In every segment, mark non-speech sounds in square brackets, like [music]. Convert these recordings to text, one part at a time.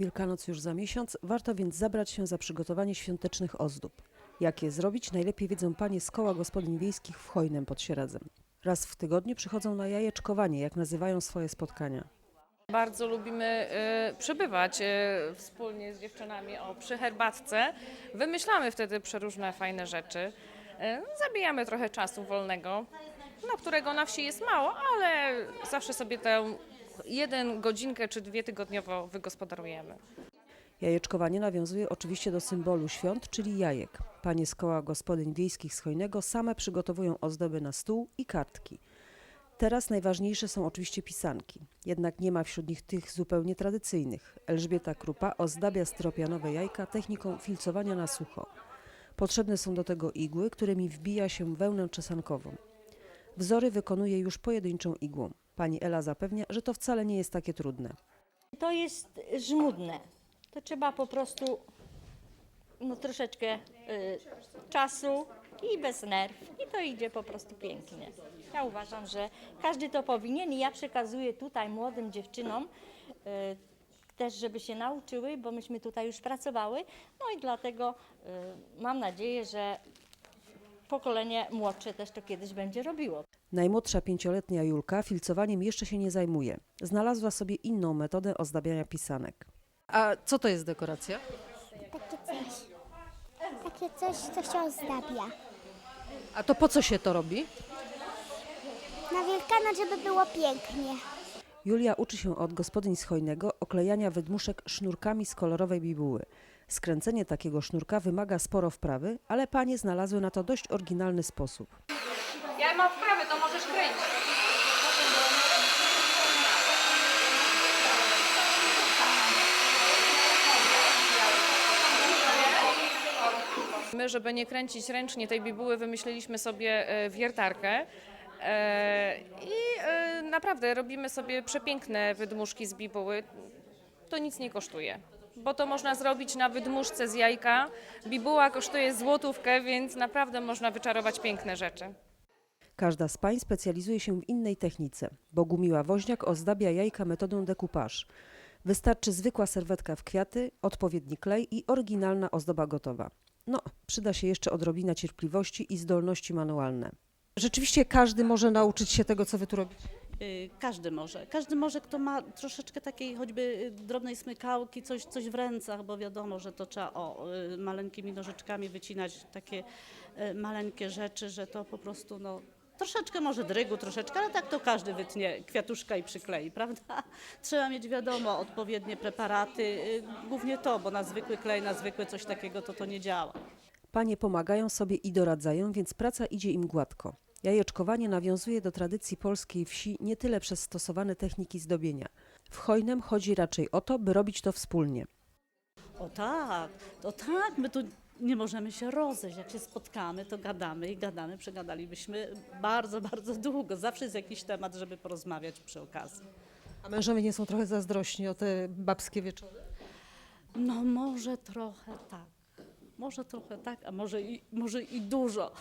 Wielkanoc już za miesiąc, warto więc zabrać się za przygotowanie świątecznych ozdób. Jak je zrobić, najlepiej wiedzą panie z koła gospodyń wiejskich w Hojnem pod Sieradzem. Raz w tygodniu przychodzą na jajeczkowanie, jak nazywają swoje spotkania. Bardzo lubimy y, przebywać y, wspólnie z dziewczynami o, przy herbatce. Wymyślamy wtedy przeróżne fajne rzeczy. Y, zabijamy trochę czasu wolnego, no, którego na wsi jest mało, ale zawsze sobie tę jeden godzinkę czy dwie tygodniowo wygospodarujemy. Jajeczkowanie nawiązuje oczywiście do symbolu świąt, czyli jajek. Panie z koła gospodyń wiejskich z same przygotowują ozdoby na stół i kartki. Teraz najważniejsze są oczywiście pisanki, jednak nie ma wśród nich tych zupełnie tradycyjnych. Elżbieta Krupa ozdabia styropianowe jajka techniką filcowania na sucho. Potrzebne są do tego igły, którymi wbija się wełnę czesankową. Wzory wykonuje już pojedynczą igłą. Pani Ela zapewnia, że to wcale nie jest takie trudne. To jest żmudne. To trzeba po prostu no, troszeczkę y, czasu i bez nerw. I to idzie po prostu pięknie. Ja uważam, że każdy to powinien i ja przekazuję tutaj młodym dziewczynom y, też, żeby się nauczyły, bo myśmy tutaj już pracowały. No i dlatego y, mam nadzieję, że pokolenie młodsze też to kiedyś będzie robiło. Najmłodsza pięcioletnia Julka filcowaniem jeszcze się nie zajmuje. Znalazła sobie inną metodę ozdabiania pisanek. A co to jest dekoracja? Takie coś. Takie coś, co się ozdabia. A to po co się to robi? Na Wielkanoc, żeby było pięknie. Julia uczy się od gospodyń z Hojnego oklejania wydmuszek sznurkami z kolorowej bibuły. Skręcenie takiego sznurka wymaga sporo wprawy, ale panie znalazły na to dość oryginalny sposób. Ja mam wprawy, to możesz kręcić. My, żeby nie kręcić ręcznie tej bibuły, wymyśliliśmy sobie e, wiertarkę. E, I e, naprawdę robimy sobie przepiękne wydmuszki z bibuły. To nic nie kosztuje, bo to można zrobić na wydmuszce z jajka. Bibuła kosztuje złotówkę, więc naprawdę można wyczarować piękne rzeczy. Każda z pań specjalizuje się w innej technice. Bogumiła Woźniak ozdabia jajka metodą decoupage. Wystarczy zwykła serwetka w kwiaty, odpowiedni klej i oryginalna ozdoba gotowa. No, przyda się jeszcze odrobina cierpliwości i zdolności manualne. Rzeczywiście każdy może nauczyć się tego, co wy tu robicie. Y, Każdy może. Każdy może, kto ma troszeczkę takiej choćby y, drobnej smykałki, coś, coś w rękach, bo wiadomo, że to trzeba o, y, maleńkimi nożyczkami wycinać takie maleńkie rzeczy, że to po prostu no, troszeczkę może drygu, troszeczkę, ale tak to każdy wytnie kwiatuszka i przyklei, [laughs] prawda? Trzeba mieć wiadomo odpowiednie preparaty, głównie to, bo na zwykły klej, na zwykłe coś takiego to to nie działa. Panie pomagają sobie i doradzają, więc praca idzie im gładko. Jajeczkowanie nawiązuje do tradycji polskiej wsi nie tyle przez stosowane techniki zdobienia. W hojnem chodzi raczej o to, by robić to wspólnie. O tak, to tak, my tu nie możemy się rozejść. Jak się spotkamy, to gadamy i gadamy, przegadalibyśmy bardzo, bardzo długo. Zawsze jest jakiś temat, żeby porozmawiać przy okazji. A mężowie nie są trochę zazdrośni o te babskie wieczory? No może trochę tak, może trochę tak, a może i, może i dużo.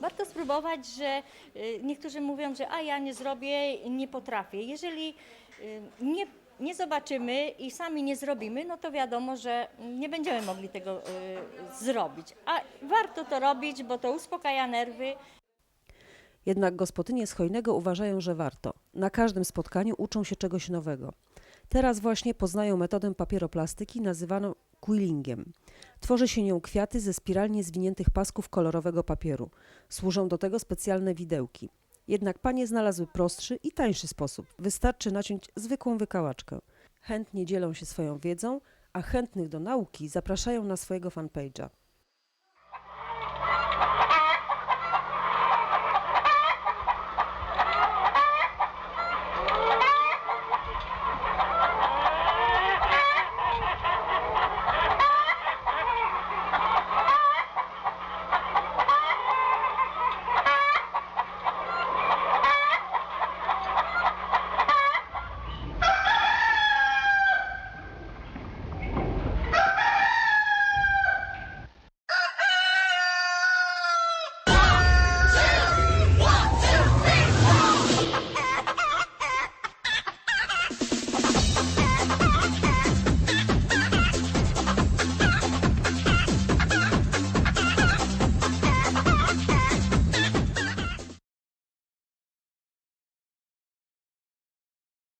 Warto spróbować, że y, niektórzy mówią, że a ja nie zrobię, nie potrafię. Jeżeli y, nie, nie zobaczymy i sami nie zrobimy, no to wiadomo, że nie będziemy mogli tego y, zrobić. A warto to robić, bo to uspokaja nerwy, Jednak gospodynie z hojnego uważają, że warto. Na każdym spotkaniu uczą się czegoś nowego. Teraz właśnie poznają metodę papieroplastyki nazywaną quillingiem. Tworzy się nią kwiaty ze spiralnie zwiniętych pasków kolorowego papieru. Służą do tego specjalne widełki. Jednak panie znalazły prostszy i tańszy sposób. Wystarczy naciąć zwykłą wykałaczkę. Chętnie dzielą się swoją wiedzą, a chętnych do nauki zapraszają na swojego fanpage'a.